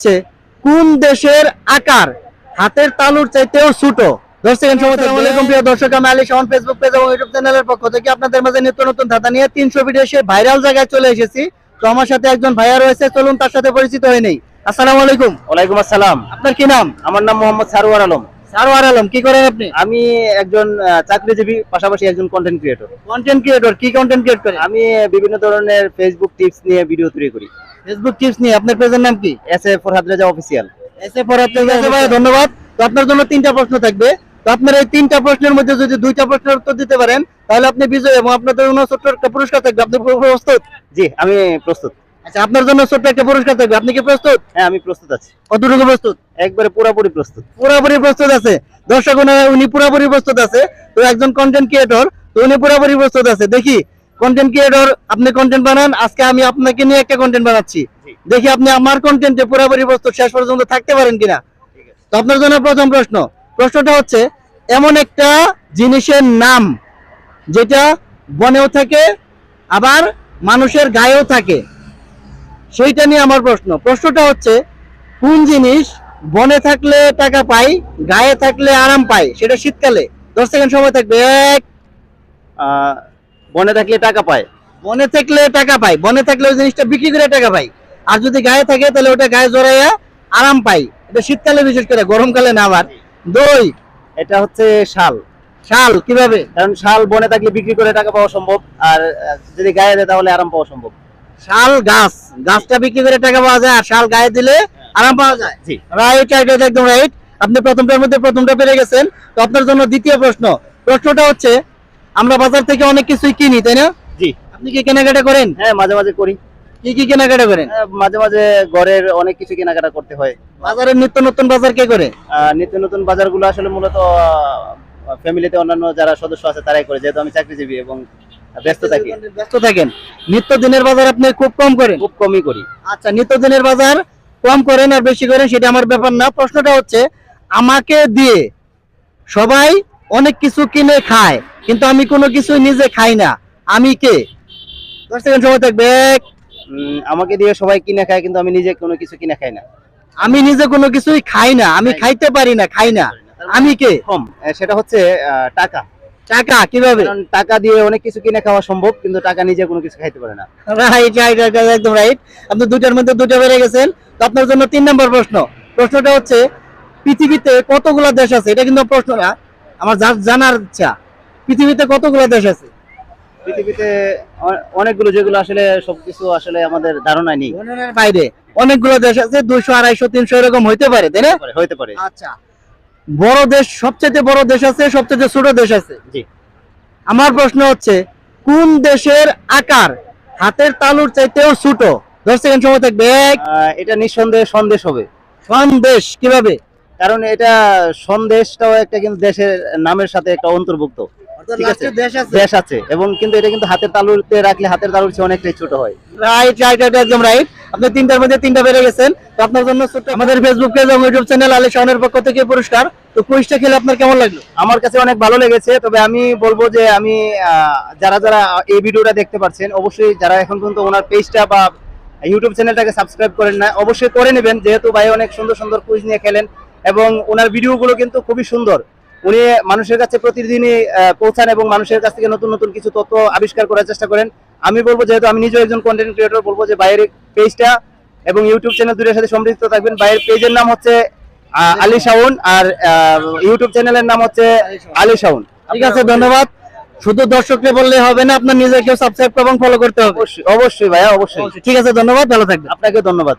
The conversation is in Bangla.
হচ্ছে কোন দেশের আকার? হাতের তালুর চাইতেও ছোট। প্রিয় দর্শক আমি আলী শাহন ফেসবুক পেজ এবং ইউটিউব চ্যানেলের পক্ষ থেকে আপনাদের মাঝে নিত্য নতুন ধাঁধা নিয়ে তিনশো ভিডিও এসে ভাইরাল জায়গায় চলে এসেছি। তো আমার সাথে একজন ভাইয়া রয়েছে। চলুন তার সাথে পরিচিত হয়ে নেই। আসসালামু আলাইকুম। ওয়ালাইকুম আসসালাম। আপনার কি নাম? আমার নাম মোহাম্মদ সারোয়ার আলম। সারওয়ার আলম কি করেন আপনি? আমি একজন চাকরিজীবী পাশাপাশি একজন কন্টেন্ট ক্রিয়েটর কন্টেন্ট ক্রিয়েটর কি কন্টেন্ট ক্রিয়েট করেন? আমি বিভিন্ন ধরনের ফেসবুক টিপস নিয়ে ভিডিও তৈরি করি। ফেসবুক টিপস নিয়ে আপনার পেজের নাম কি? S A Farhad Reza official এসে ভাই ধন্যবাদ। তো আপনার জন্য তিনটা প্রশ্ন থাকবে। তো আপনার এই তিনটা প্রশ্নের মধ্যে যদি দুইটা প্রশ্নের উত্তর দিতে পারেন তাহলে আপনি বিজয় এবং আপনাদের জন্য ছোট্ট একটা পুরস্কার থাকবে। আপনি প্রস্তুত? জি আমি প্রস্তুত। আচ্ছা আপনার জন্য ছোট্ট একটা পুরস্কার থাকবে। আপনি কি প্রস্তুত? হ্যাঁ আমি প্রস্তুত আছি। কতটুকু প্রস্তুত? একবারে পুরোপুরি প্রস্তুত। পুরোপুরি প্রস্তুত আছে। দর্শক উনি পুরোপুরি প্রস্তুত আছে। তো একজন কন্টেন্ট ক্রিয়েটর তো উনি পুরোপুরি প্রস্তুত আছে। দেখি কন্টেন্ট ক্রিয়েটর আপনি কন্টেন্ট বানান আজকে আমি আপনাকে নিয়ে একটা কন্টেন্ট বানাচ্ছি। দেখি আপনি আমার কন্টেন্টে পুরোপুরি বস্তু শেষ পর্যন্ত থাকতে পারেন কিনা? তো আপনার জন্য প্রথম প্রশ্ন। প্রশ্নটা হচ্ছে এমন একটা জিনিসের নাম যেটা বনেও থাকে আবার মানুষের গায়েও থাকে। সেইটা নিয়ে আমার প্রশ্ন। প্রশ্নটা হচ্ছে কোন জিনিস বনে থাকলে টাকা পাই গায়ে থাকলে আরাম পাই? সেটা শীতকালে। দশ সেকেন্ড সময় থাকবে। এক আহ, বনে থাকলে টাকা পায়। বনে থাকলে টাকা পাই বনে থাকলে ওই জিনিসটা বিক্রি করে টাকা পাই আর যদি গায়ে থাকে তাহলে ওটা গায়ে জড়াইয়া আরাম পাই এটা শীতকালে বিশেষ করে গরমকালে না আবার। দই। এটা হচ্ছে শাল। শাল কীভাবে? কারণ শাল বনে থাকলে বিক্রি করে টাকা পাওয়া সম্ভব আর যদি গায়ে দেয় তাহলে আরাম পাওয়া সম্ভব। শাল গাছ। গাছটা বিক্রি করে টাকা পাওয়া যায় আর শাল গায়ে দিলে আরাম পাওয়া যায়। জি। রাইট রাইট একদম রাইট আপনি প্রথমটার মধ্যে প্রথমটা পেরে গেছেন। তো আপনার জন্য দ্বিতীয় প্রশ্ন। প্রশ্নটা হচ্ছে আমরা বাজার থেকে অনেক কিছুই কিনি তাই না? জি। আপনি কি কেনাকাটা করেন? হ্যাঁ মাঝে মাঝে করি। কি কি কেনাকাটা করেন? মাঝে মাঝে ঘরের অনেক কিছু কেনাকাটা করতে হয়। বাজারের নিত্য নতুন বাজার কে করে? নিত্য নতুন বাজারগুলো আসলে মূলত ফ্যামিলিতে অন্যান্য যারা সদস্য আছে তারাই করে। যেহেতু আমি চাকরিজীবী এবং ব্যস্ত থাকি। ব্যস্ত থাকেন। নিত্য দিনের বাজার আপনি খুব কম করেন? খুব কমই করি। আচ্ছা নিত্য দিনের বাজার কম করেন আর বেশি করেন সেটা আমার ব্যাপার না। প্রশ্নটা হচ্ছে আমাকে দিয়ে সবাই অনেক কিছু কিনে খায় কিন্তু আমি কোনো কিছু নিজে খাই না। আমি কে? দশ সেকেন্ড সময় থাকবে আমাকে দিয়ে সবাই কিনে খায় কিন্তু আমি নিজে কোনো কিছু কিনে খাই না। আমি নিজে কোনো কিছুই খাই না আমি খাইতে পারি না খাই না। আমি কে? কম সেটা হচ্ছে টাকা। টাকা কীভাবে? টাকা দিয়ে অনেক কিছু কিনে খাওয়া সম্ভব কিন্তু টাকা নিজে কোনো কিছু খাইতে পারে না। রাইট রাইট একদম রাইট আপনি দুটার মধ্যে দুটো বেড়ে গেছেন। তো আপনার জন্য তিন নম্বর প্রশ্ন। প্রশ্নটা হচ্ছে পৃথিবীতে কতগুলো দেশ আছে? এটা কিন্তু প্রশ্ন না। আমার জানার ইচ্ছা। পৃথিবীতে কতগুলো দেশ আছে? পৃথিবীতে অনেকগুলো যেগুলো আসলে সবকিছু আসলে আমাদের ধারণা নেই। বাইরে অনেকগুলো দেশ আছে দুইশো আড়াইশো তিনশো এরকম হইতে পারে তাই না? হইতে পারে আচ্ছা। বড় দেশ সবচেয়ে বড় দেশ আছে সবচেয়ে ছোট দেশ আছে? জি। আমার প্রশ্ন হচ্ছে কোন দেশের আকার হাতের তালুর চাইতেও ছোট? দশ সেকেন্ড সময় থাকবে এটা নিঃসন্দেহে সন্দেশ হবে। সন্দেশ কীভাবে? কারণ এটা সন্দেশটাও একটা কিন্তু দেশের নামের সাথে একটা অন্তর্ভুক্ত। দেশ আছে। এবং কিন্তু এটা কিন্তু হাতের তালুতে রাখলে হাতের তালুর চেয়ে অনেকটাই ছোট হয়। রাইট রাইট রাইট একদম রাইট আপনি তিনটার মধ্যে তিনটা বেড়ে গেছেন। তো আপনার জন্য আমাদের ফেসবুক পেজ এবং ইউটিউব চ্যানেল আলী শাহনের পক্ষ থেকে পুরস্কার। তো কুইজটা খেলে আপনার কেমন লাগল? আমার কাছে অনেক ভালো লেগেছে। তবে আমি বলব যে আমি যারা যারা এই ভিডিওটা দেখতে পাচ্ছেন অবশ্যই যারা এখন পর্যন্ত ওনার পেজটা বা ইউটিউব চ্যানেলটাকে সাবস্ক্রাইব করেন না অবশ্যই করে নেবেন। যেহেতু ভাই অনেক সুন্দর সুন্দর কুইজ নিয়ে খেলেন। এবং ওনার ভিডিওগুলো কিন্তু খুবই সুন্দর। উনি মানুষের কাছে প্রতিদিনই পৌঁছান এবং মানুষের কাছ থেকে নতুন নতুন কিছু তথ্য আবিষ্কার করার চেষ্টা করেন। আমি বলব যেহেতু আমি নিজেও একজন কন্টেন্ট ক্রিয়েটর বলব যে বাইরের পেজটা এবং ইউটিউব চ্যানেল দুটোর সাথে সম্পৃক্ত থাকবেন। বাইরের পেজের নাম হচ্ছে আলী শাওন। আর ইউটিউব চ্যানেলের নাম হচ্ছে আলী শাওন। ঠিক আছে ধন্যবাদ। শুধু দর্শককে বললে হবে না আপনার নিজেকেও সাবস্ক্রাইব এবং ফলো করতে হবে। অবশ্যই অবশ্যই ভাইয়া অবশ্যই। ঠিক আছে ধন্যবাদ ভালো থাকবেন। আপনাকে ধন্যবাদ।